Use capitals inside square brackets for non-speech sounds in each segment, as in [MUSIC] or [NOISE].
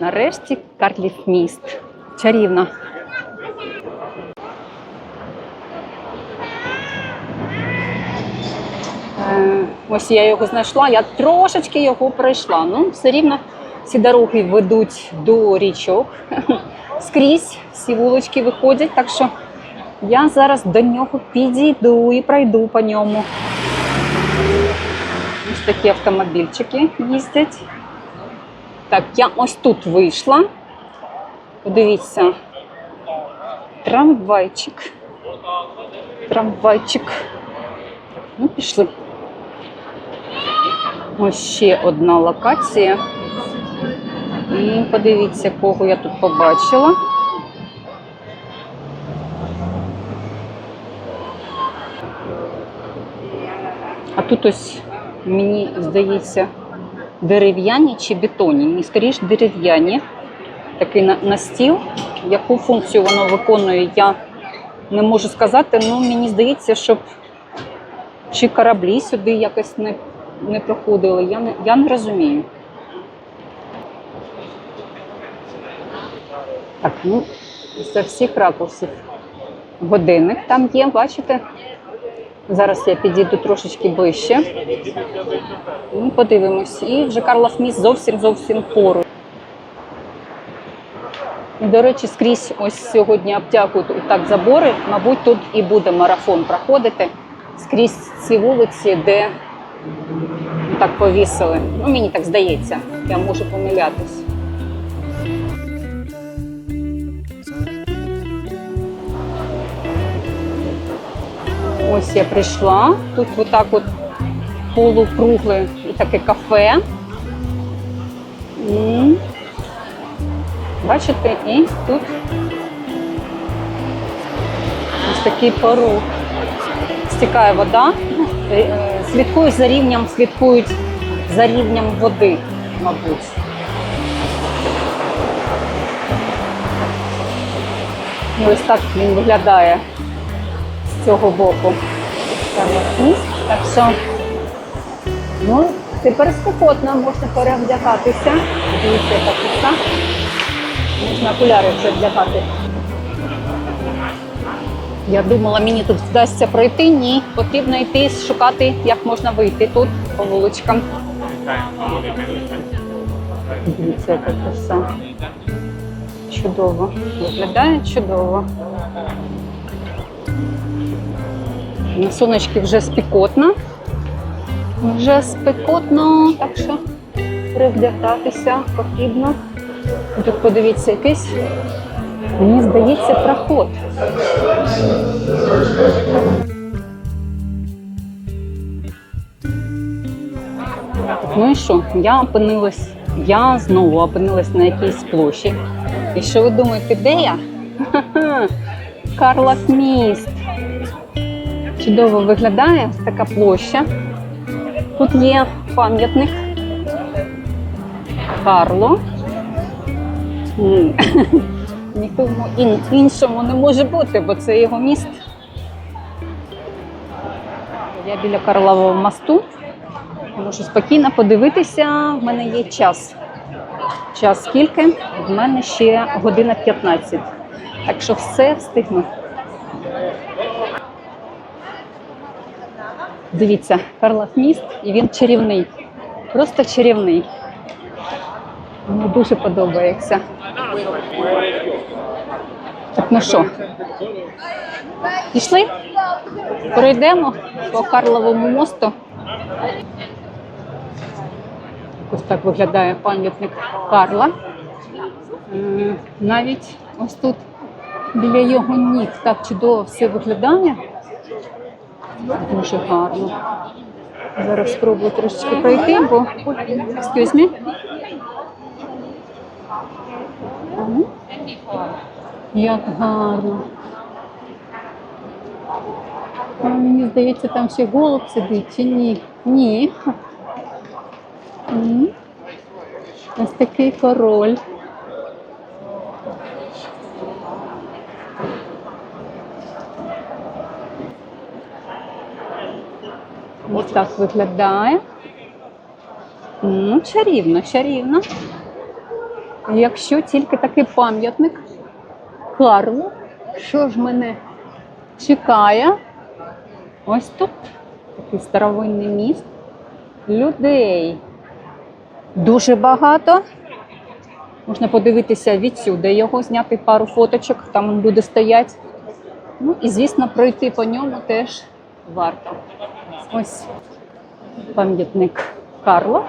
Нарешті Карлів міст. Чарівно. Е, Ось я його знайшла, я трошечки його пройшла. Ну, все рівно ці дороги ведуть до річок. [LAUGHS] Скрізь всі вулички виходять, так що я зараз до нього підійду і пройду по ньому. Ось такі автомобільчики їздять. Так, я ось тут вийшла. Подивіться. Трамвайчик. Трамвайчик. Ну, пішли. Ось ще одна локація. І подивіться, кого я тут побачила. А тут ось мені здається дерев'яні чи бетонні. Ні, скоріш дерев'яні. Такий на, стіл. Яку функцію воно виконує, я не можу сказати. Ну, мені здається, щоб чи кораблі сюди якось не, не проходили. Я не, я не розумію. Так, ну, з всіх ракурсів. Годинник там є, бачите? Зараз я підійду трошечки ближче. І подивимось. І вже Карлов міст зовсім зовсім поруч. До речі, скрізь ось сьогодні обтягують так забори. Мабуть, тут і буде марафон проходити скрізь ці вулиці, де так повісили. Ну, мені так здається, я можу помилятись. Ось я прийшла. Тут отак от полукругле і таке кафе. М. Бачите, і тут ось такий порух. Стікає вода. Е, е, Слідкують за рівнем, слідкують за рівнем води, мабуть. І ось так він виглядає з цього боку. Так що, ну, тепер спекотно, можна перевдягатися. Дивіться, яка краса. Можна окуляри вже вдягати. Я думала, мені тут вдасться пройти. Ні, потрібно йти шукати, як можна вийти тут по вуличкам. Дивіться, яка краса. Чудово. Виглядає чудово. На сонечки вже спекотно. Вже спекотно, так що привдягатися потрібно. Тут подивіться якийсь, мені здається, проход. Ну і що? Я опинилась, я знову опинилась на якійсь площі. І що ви думаєте, де я? [LAUGHS] Ха-ха, міст. Чудово виглядає ось така площа. Тут є пам'ятник Карло. [LAUGHS] Нікому іншому не може бути, бо це його міст. Я біля Карлового мосту. Можу спокійно подивитися. В мене є час. Час скільки? В мене ще година 15. Так що все встигну. Дивіться, Карлов міст, і він чарівний. Просто чарівний. Мені дуже подобається. Так, ну що? Пішли? Пройдемо по Карловому мосту. Ось так виглядає пам'ятник Карла. Навіть ось тут біля його ніг так чудово все виглядає. Дуже гарно. Зараз спробую трошечки пройти, бо Excuse me. Як гарно. Мені здається, там ще голуб сидить чи ні? Ні. Ось такий король. Ось так виглядає. Ну, чарівно, чарівно. Якщо тільки такий пам'ятник Карлу, що ж мене чекає? Ось тут такий старовинний міст. Людей дуже багато. Можна подивитися відсюди його, зняти пару фоточок, там люди стоять. Ну і, звісно, пройти по ньому теж варто. Ось пам'ятник Карла.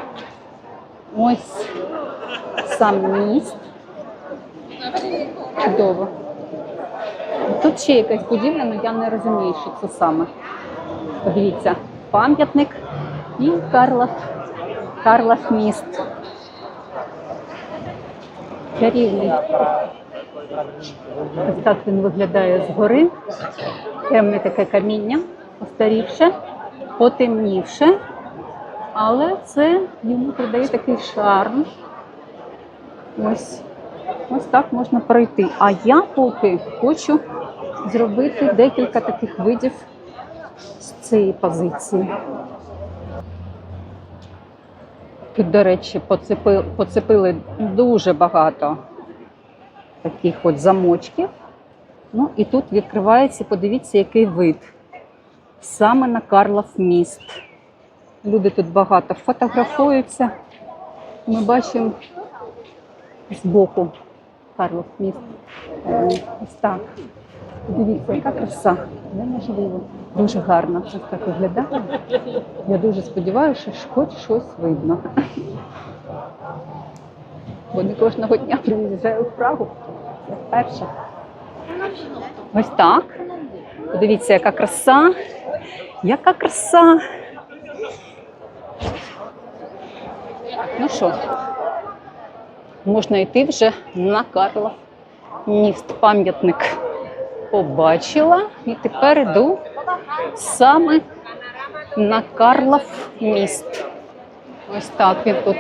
Ось сам міст. Чудово. Тут ще якась будівля, але я не розумію, що це саме. Подивіться, пам'ятник і Карлов, Карлов міст. Чарівний. Ось так він виглядає згори. Темне таке каміння, постарівше, потемнівше. Але це йому придає такий шарм. Ось, ось так можна пройти. А я поки хочу зробити декілька таких видів з цієї позиції. Тут, до речі, поцепили, поцепили дуже багато таких от замочків. Ну і тут відкривається, подивіться, який вид. Саме на Карлов міст. Люди тут багато фотографуються. Ми бачимо збоку Карлов міст. Е, Ось так. Дивіться, яка краса. Неможливо. Дуже гарно все так виглядає. Я дуже сподіваюся, що хоч щось видно. Бо не кожного дня приїжджаю в Прагу. Це вперше. Ось так. Подивіться, яка краса. Яка краса. Ну що, можна йти вже на Карлов міст. Пам'ятник побачила. І тепер йду саме на Карлов міст. Ось так він тут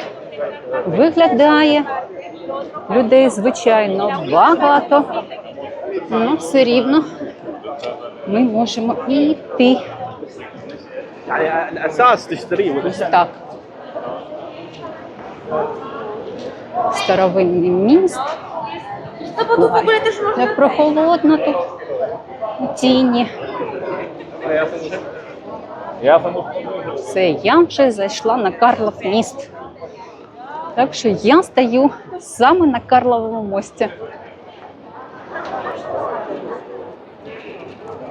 виглядає. Людей, звичайно, багато. Ну, все рівно ми можемо йти. يعني الاساس تشتريه Ось так. Старовинний міст. Як прохолодно тут у тіні. يا فندم Все, я вже зайшла на Карлов міст. Так що я стою саме на Карловому мості.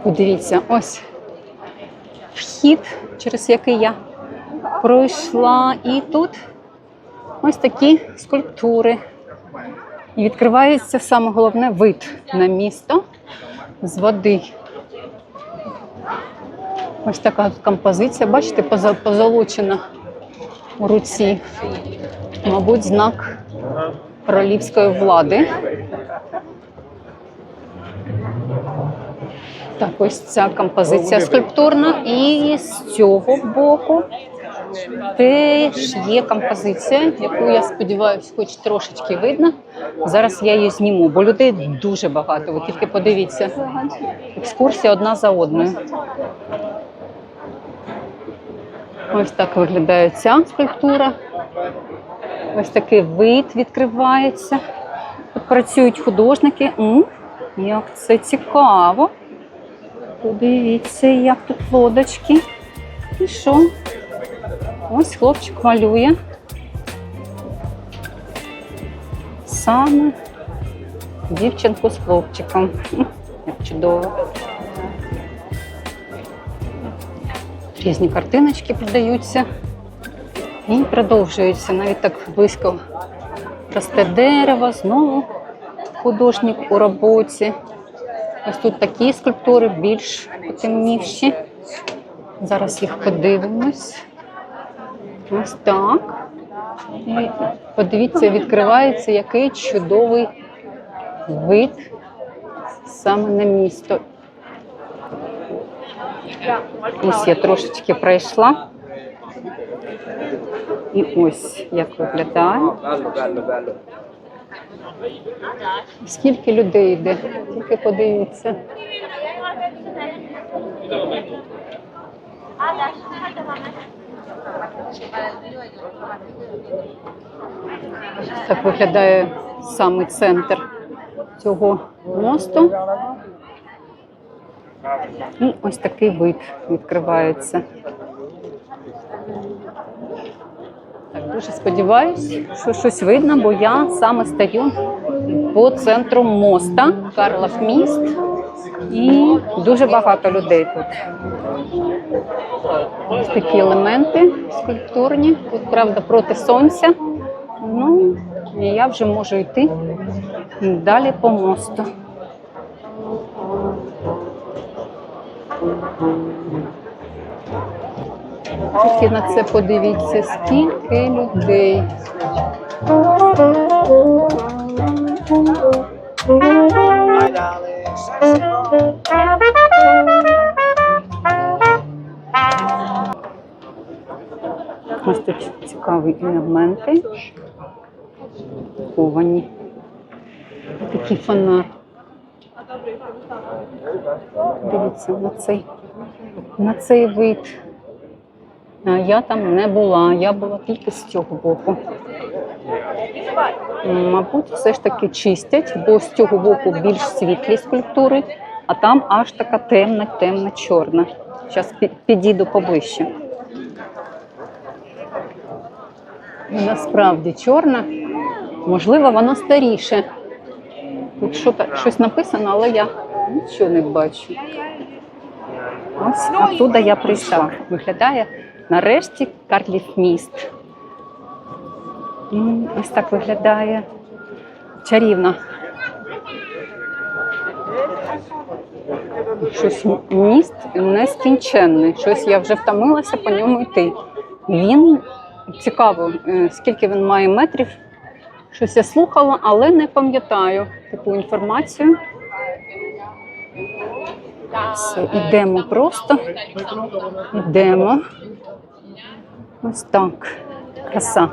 Подивіться, ось вхід, через який я пройшла. І тут ось такі скульптури. І відкривається саме головне вид на місто з води. Ось така композиція, бачите, позолочена у руці. Мабуть, знак королівської влади. Так, ось ця композиція скульптурна. І з цього боку теж є композиція, яку я сподіваюся, хоч трошечки видно. Зараз я її зніму, бо людей дуже багато. Ви тільки подивіться. Екскурсія одна за одною. Ось так виглядає ця скульптура. Ось такий вид відкривається. Тут працюють художники. М, як це цікаво. Подивіться, як тут лодочки. І що? Ось хлопчик малює. Саме дівчинку з хлопчиком. Як чудово. Різні картиночки продаються і продовжуються. Навіть так близько росте дерево, знову художник у роботі. Ось тут такі скульптури більш потемніші. Зараз їх подивимось. Ось так. І подивіться, відкривається який чудовий вид саме на місто. Ось я трошечки пройшла. І ось як виглядає. Скільки людей йде, тільки подивіться. Ось так виглядає саме центр цього мосту. Ну, Ось такий вид відкривається. Дуже сподіваюсь, що щось видно, бо я саме стою по центру моста Карлов міст. І дуже багато людей тут. Ось такі елементи скульптурні. Тут, правда, проти сонця. Ну, і я вже можу йти далі по мосту. Тільки на це подивіться, скільки людей. Ось тут цікаві елементи. Ховані. Такий фонар. Дивіться на цей, на цей вид. А я там не була, я була тільки з цього боку. Мабуть, все ж таки чистять, бо з цього боку більш світлі скульптури, а там аж така темна, темна, чорна. Зараз підійду поближче. Насправді чорна, можливо, воно старіше. Тут що, щось написано, але я нічого не бачу. Ось оттуда я прийшла. Виглядає нарешті Карлів міст. Ось так виглядає. Чарівно. Щось міст нескінченний. Щось я вже втомилася по ньому йти. Він цікаво, е, скільки він має метрів. Щось я слухала, але не пам'ятаю таку інформацію. Все, ідемо просто. Ідемо. Ось так. Краса.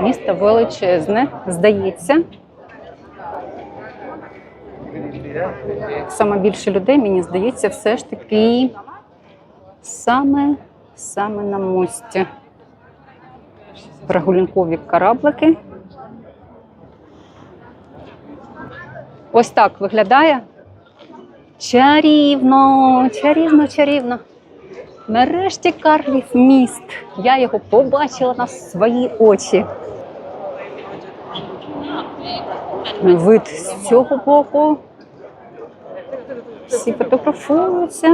Місто величезне, здається. Саме більше людей, мені здається, все ж таки саме, саме на мості. Прогулянкові кораблики. Ось так виглядає. Чарівно, чарівно, чарівно. Нарешті Карлів міст. Я його побачила на свої очі. Вид з цього боку. Всі фотографуються.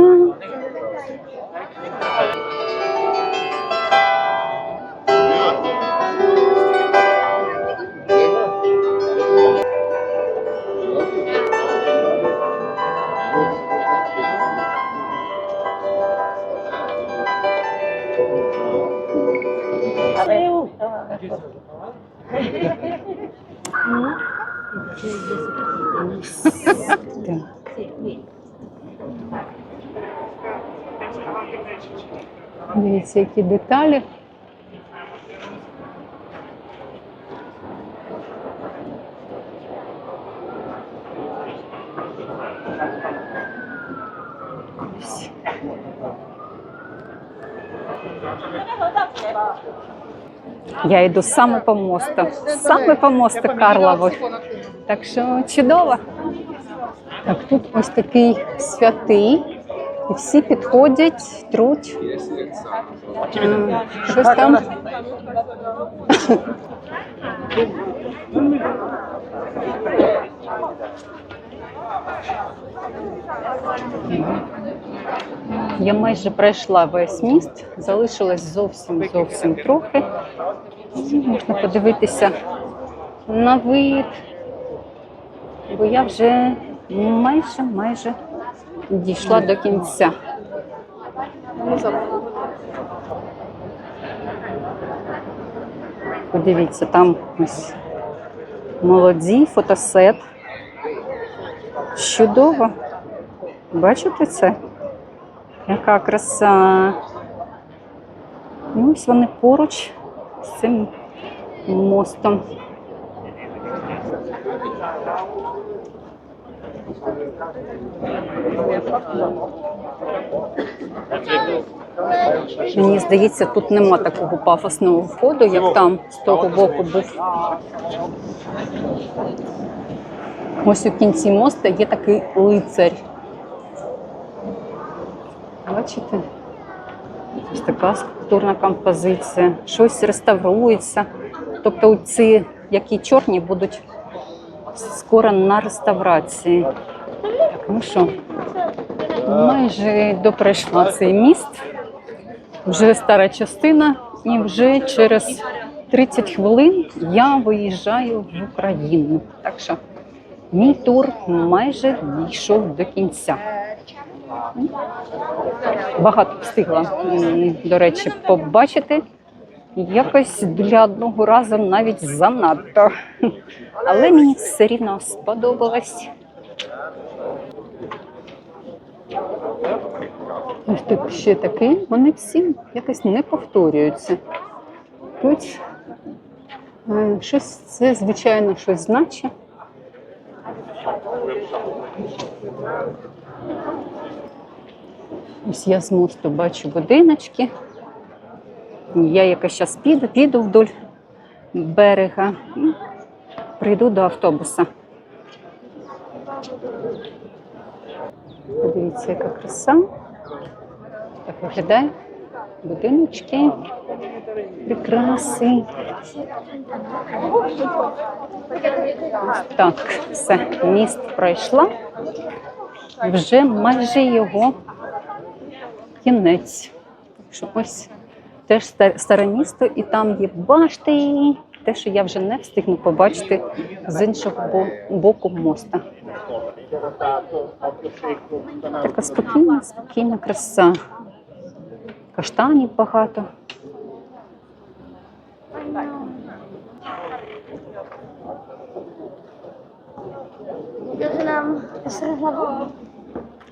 Дивіться, які деталі. Я йду саме по мосту, саме по мосту Карлових. Так що чудово. Так, тут ось такий святий, і всі підходять, труть. Щось там. Я майже пройшла весь міст, залишилось зовсім зовсім трохи. І Можна подивитися на вид, бо я вже майже майже дійшла до кінця. Подивіться, там ось молоді, фотосет. Чудово. Бачите це? Яка краса. І ось вони поруч з цим мостом. Мені здається, тут нема такого пафосного входу, як там з того боку був. Ось у кінці моста є такий лицар. Бачите? Ось така скульптурна композиція. Щось реставрується. Тобто ці, які чорні, будуть скоро на реставрації. Так, ну що, майже доприйшла цей міст. Вже стара частина, і вже через 30 хвилин я виїжджаю в Україну. Так що мій тур майже дійшов до кінця. Багато встигла, до речі, побачити. Якось для одного разу навіть занадто. Але мені все рівно сподобалось. Ось тут ще такий, вони всі якось не повторюються. Тут е, щось це, звичайно, щось значить. Ось я з мосту бачу будиночки. Я якось зараз піду, піду вдоль берега. і Прийду до автобуса. Подивіться, яка краса. Так виглядає. Будиночки, прикраси. Так, все, міст пройшла. Вже майже його кінець. Так що ось теж старе місто, і там є башти. Те, що я вже не встигну побачити з іншого боку моста. Така спокійна, спокійна краса. Каштанів багато.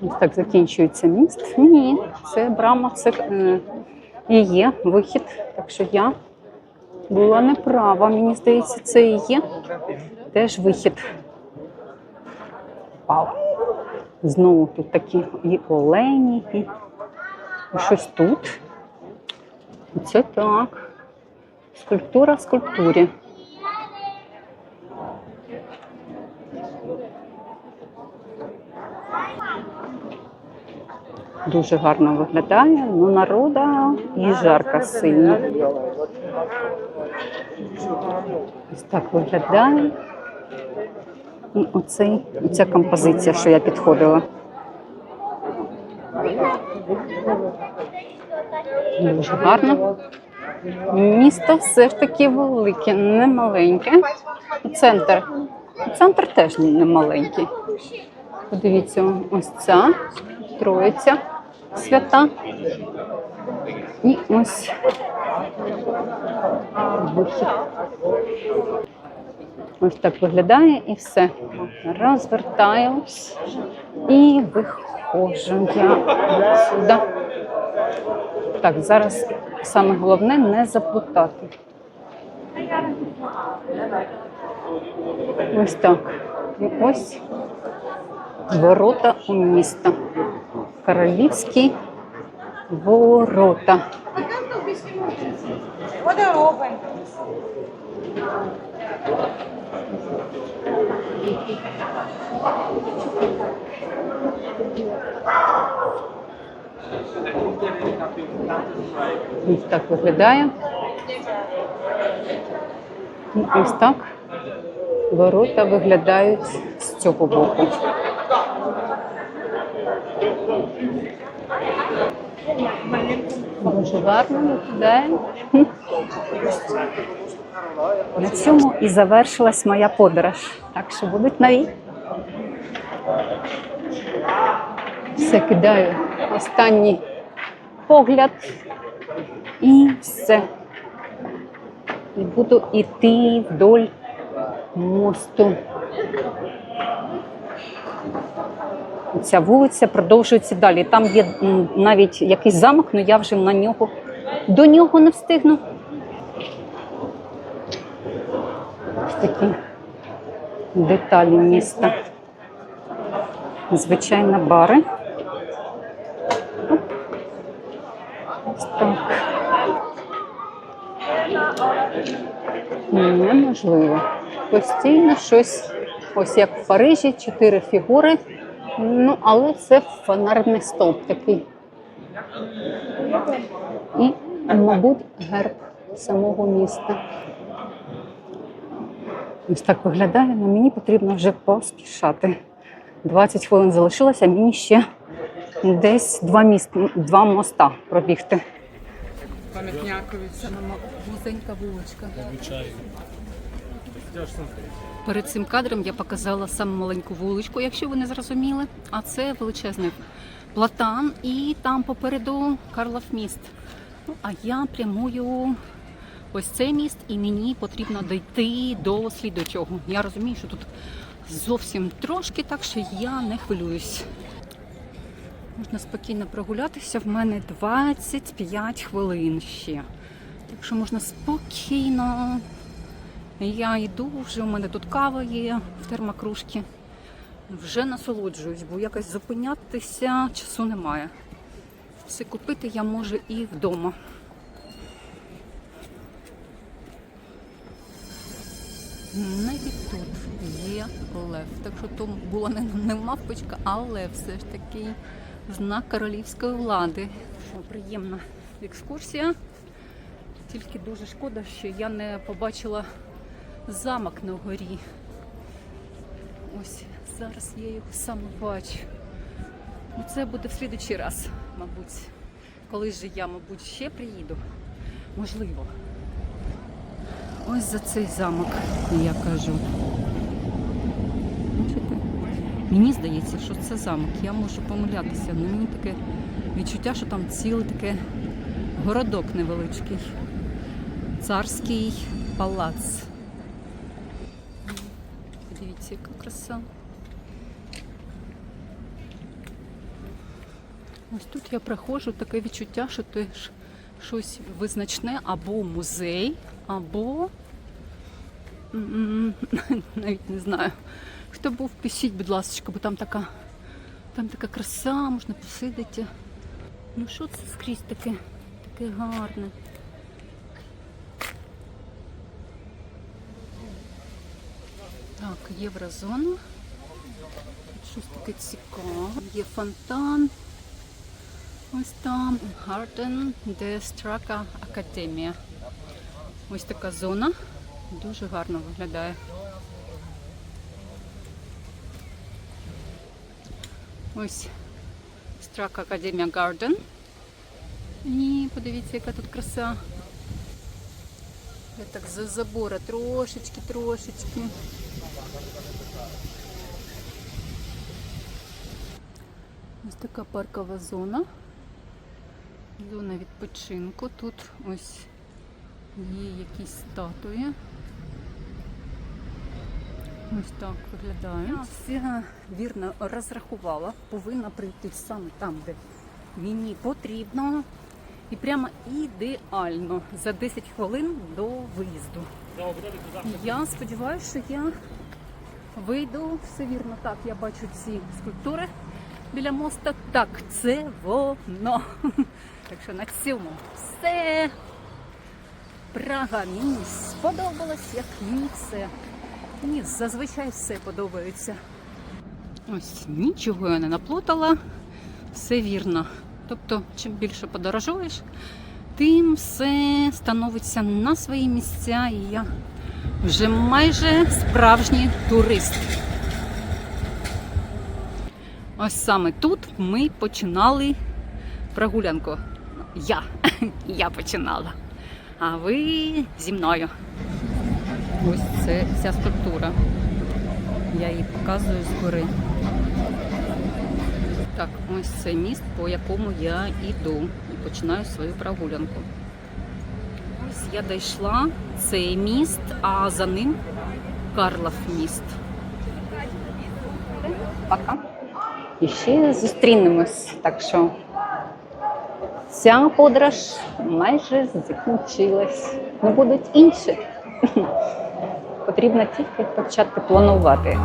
Ось так закінчується міст. Ні, це брама, це е, і є вихід. Так що я була неправа. Мені здається, це і є теж вихід. Вау. Знову тут такі і олені, і, щось тут. Це так. Скульптура в скульптурі. Дуже гарно виглядає. Ну, народа і жарко сильно. Ось так виглядає. І оцей, оця композиція, що я підходила. Дуже гарно. Місто все ж таки велике, не маленьке. Центр. Центр теж не маленький. Подивіться, ось ця троїця свята. І ось. Ось так виглядає і все. Розвертаюсь і виходжу я сюди. Так, зараз саме головне не заплутати. Ось так. І ось ворота у місто. Королівські ворота. What? Ось так виглядає. Ось так ворота виглядають з цього боку. Дуже гарно. Хм. На цьому і завершилась моя подорож. Так що будуть нові. Все кидаю останній погляд і все. І буду йти вдоль мосту. Ця вулиця продовжується далі. Там є навіть якийсь замок, але я вже на нього до нього не встигну. Ось такі деталі міста. Звичайно, бари. Так. Неможливо. постійно щось, ось як в Парижі, чотири фігури. Ну, але це фонарний стовп такий. І, мабуть, герб самого міста. Ось так виглядає, але мені потрібно вже поспішати. 20 хвилин залишилося, мені ще десь два, міст, два моста пробігти. Пам'ятнякові, це вузенька вуличка. Перед цим кадром я показала саму маленьку вуличку, якщо ви не зрозуміли. А це величезний платан, і там попереду Карлов міст. Ну, а я прямую ось цей міст, і мені потрібно дійти до слідучого. Я розумію, що тут зовсім трошки, так що я не хвилююсь. Можна спокійно прогулятися. В мене 25 хвилин ще. Так що можна спокійно. Я йду, вже у мене тут кава є в термокружці. Вже насолоджуюсь, бо якось зупинятися часу немає. Все купити я можу і вдома. Навіть тут є лев. Так що то була не, не мавпочка, а лев все ж таки знак королівської влади. Приємна екскурсія. Тільки дуже шкода, що я не побачила замок на горі. Ось зараз я його саме бачу. Ну, Це буде в слідучий раз, мабуть. Коли ж я, мабуть, ще приїду. Можливо. Ось за цей замок, я кажу. Бачите? Мені здається, що це замок. Я можу помилятися. але мені таке відчуття, що там цілий таке городок невеличкий. Царський палац. Подивіться, яка краса. Ось тут я проходжу таке відчуття, що ж щось визначне або музей, або [LAUGHS] навіть не знаю. Хто був, пишіть, будь ласка, бо там така, там така краса, можна посидіти. Ну що це скрізь таке, таке гарне. Так, єврозона. Тут щось таке цікаве. Є фонтан. Ось там Garden de Straca Academia. Ось така зона. Дуже гарно виглядає. Ось Straca Academia Garden. І подивіться, яка тут краса. Я так за забора трошечки, трошечки. Ось така паркова зона. Зона відпочинку. Тут ось є якісь статуї. Ось так виглядає. Я все вірно розрахувала. Повинна прийти саме там, де мені потрібно. І прямо ідеально за 10 хвилин до виїзду. Я сподіваюся, що я вийду все вірно. Так, я бачу ці скульптури біля моста. Так, це воно. [LAUGHS] Так що на цьому все. Прага мені сподобалась, як мені все. Мені зазвичай все подобається. Ось нічого я не наплутала. Все вірно. Тобто, чим більше подорожуєш, тим все становиться на свої місця. І я вже майже справжній турист. Ось саме тут ми починали прогулянку. Я. [LAUGHS] Я починала. А ви зі мною. Ось це ця структура. Я її показую згори. Так, ось це міст, по якому я йду і починаю свою прогулянку. Ось я дійшла цей міст, а за ним Карлов міст. Пока. І ще зустрінемось. Так що ця подорож майже закінчилась. Не будуть інші. Потрібно тільки почати планувати.